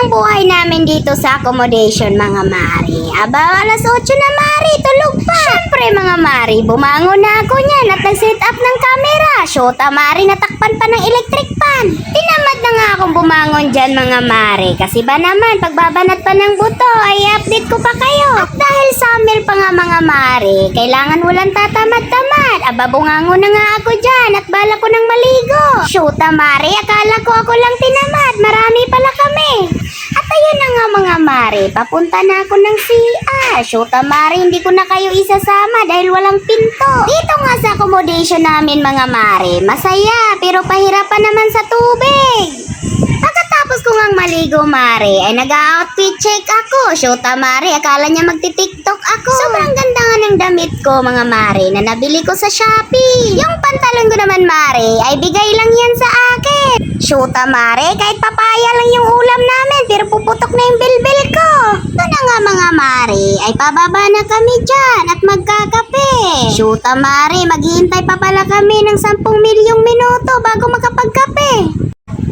ang buhay namin dito sa accommodation, mga mari. Aba, alas 8 na, mari. Tulog pa. Siyempre, mga mari, bumangon na ako niyan at nag-set up ng camera. Shota, mari, natakpan pa ng electric fan. Tinamad na nga akong bumangon dyan, mga mari. Kasi ba naman, pagbabanat pa ng buto, ay update ko pa kayo. At dahil summer pa nga, mga mari, kailangan walang tatamad-tamad. Aba, bungango na nga ako dyan at bala ko ng maligo. Shota, mari, akala ko ako lang tinamad. Marami pala kami. At ayun na nga mga mare, papunta na ako ng CR. Shota mare, hindi ko na kayo isasama dahil walang pinto. Dito nga sa accommodation namin mga mare, masaya pero pahirapan naman sa tubig. Pagkatapos ko ngang maligo, Mare, ay nag-outfit check ako. Shota, Mare, akala niya magti-tiktok ako. Sobrang ganda nga ng damit ko, mga Mare, na nabili ko sa Shopee. Yung pantalon ko naman, Mare, ay bigay lang yan sa akin. Shota, Mare, kahit papaya lang yung ulam namin, pero puputok na yung bilbil ko. Ito na nga, mga Mare, ay pababa na kami dyan at magkakape. Shota, Mare, maghihintay pa pala kami ng 10 milyong minuto bago makapagkape.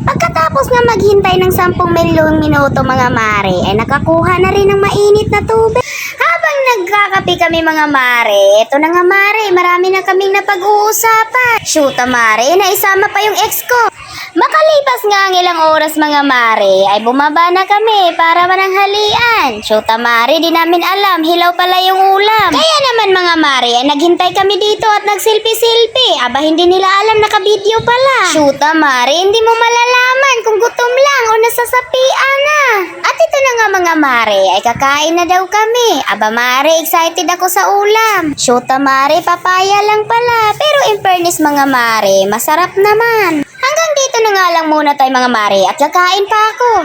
Pagkatapos nga maghintay ng 10 milyong minuto mga mare, ay nakakuha na rin ng mainit na tubig. Habang nagkakape kami mga mare, eto na nga mare, marami na kaming napag-uusapan. Shoota mare, naisama pa yung ex ko. Makalipas nga ang ilang oras mga mare, ay bumaba na kami para mananghalian. Shoota mare, di namin alam, hilaw pala yung ulam. Kaya naman mga mare, ay naghintay kami dito at nagsilpi-silpi. Aba, hindi nila alam nakabideo pala. Shoota mare, hindi mo malalaman kung gutom lang o nasasapian na. At ito na nga mga mare, ay kakain na daw kami. Aba mare, excited ako sa ulam. Shoota mare, papaya lang pala. Pero in fairness mga mare, masarap naman. Hanggang dito na nga lang muna tayo mga mare at kakain pa ako.